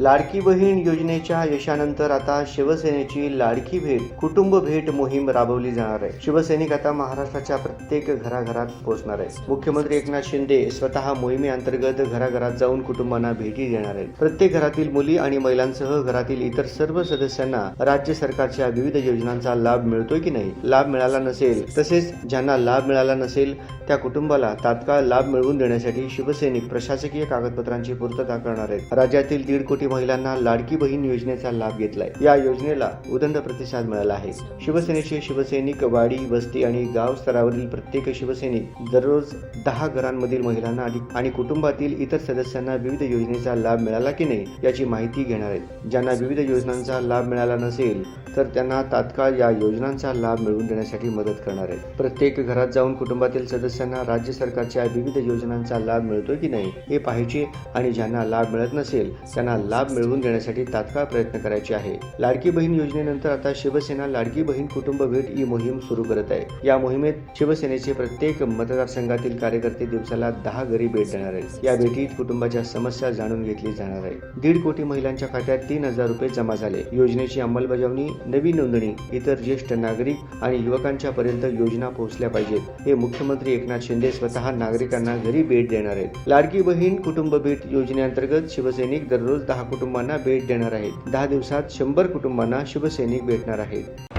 लाडकी बहीण योजनेच्या यशानंतर आता शिवसेनेची लाडकी भेट कुटुंब भेट मोहीम राबवली जाणार आहे. शिवसैनिक आता महाराष्ट्राच्या प्रत्येक घराघरात पोहोचणार आहे मुख्यमंत्री एकनाथ शिंदे स्वतः मोहिमेअंतर्गत घराघरात जाऊन कुटुंबांना भेटी देणार आहेत. प्रत्येक घरातील मुली आणि महिलांसह घरातील इतर सर्व सदस्यांना राज्य सरकारच्या विविध योजनांचा लाभ मिळतोय की नाही? लाभ मिळाला नसेल तसेच ज्यांना लाभ मिळाला नसेल त्या कुटुंबाला तात्काळ लाभ मिळवून देण्यासाठी शिवसैनिक प्रशासकीय कागदपत्रांची पूर्तता करणार आहेत. राज्यातील दीड कोटी महिलांना लाडकी बहीण योजनेचा लाभ घेतलाय. या योजनेला उदंड प्रतिसाद मिळाला आहे. शिवसेनेचे शिवसैनिक वाडी वस्ती आणि गाव स्तरावरील प्रत्येक शिवसैनिक दररोज दहा घरांमधील महिलांना आणि- आणि कुटुंबातील इतर सदस्यांना विविध योजनेचा लाभ मिळाला की नाही याची माहिती घेणार आहेत. ज्यांना विविध योजनांचा लाभ मिळाला नसेल तर त्यांना तात्काळ या योजनांचा लाभ मिळवून देण्यासाठी मदत करणार आहेत. प्रत्येक घरात जाऊन कुटुंबातील सदस्यांना राज्य सरकारच्या विविध योजनांचा लाभ मिळतोय की नाही हे पाहायचे आणि ज्यांना लाभ मिळत नसेल त्यांना लाभ मिळवून देण्यासाठी तात्काळ प्रयत्न करायचे आहे. लाडकी बहीण योजनेनंतर आता शिवसेना लाडकी बहीण कुटुंब भेट ही मोहीम सुरू करत आहे. या मोहिमेत शिवसेनेचे प्रत्येक मतदारसंघातील कार्यकर्ते दिवसाला दहा घरी भेट देणार आहेत. या भेटीत कुटुंबाच्या समस्या जाणून घेतली जाणार आहे. दीड कोटी महिलांच्या खात्यात तीन हजार रुपये जमा झाले. योजनेची अंमलबजावणी नवी नोंदणी इतर ज्येष्ठ नागरिक आणि युवकांच्या पर्यंत योजना पोहोचल्या पाहिजेत. हे मुख्यमंत्री एकनाथ शिंदे स्वतः नागरिकांना घरी भेट देणार आहेत. लाडकी बहीण कुटुंब भेट योजनेअंतर्गत शिवसैनिक दररोज दहा कुटुंबांना भेट देणार आहेत. दहा दिवसात शंभर कुटुंबांना शिवसैनिक भेटणार आहेत.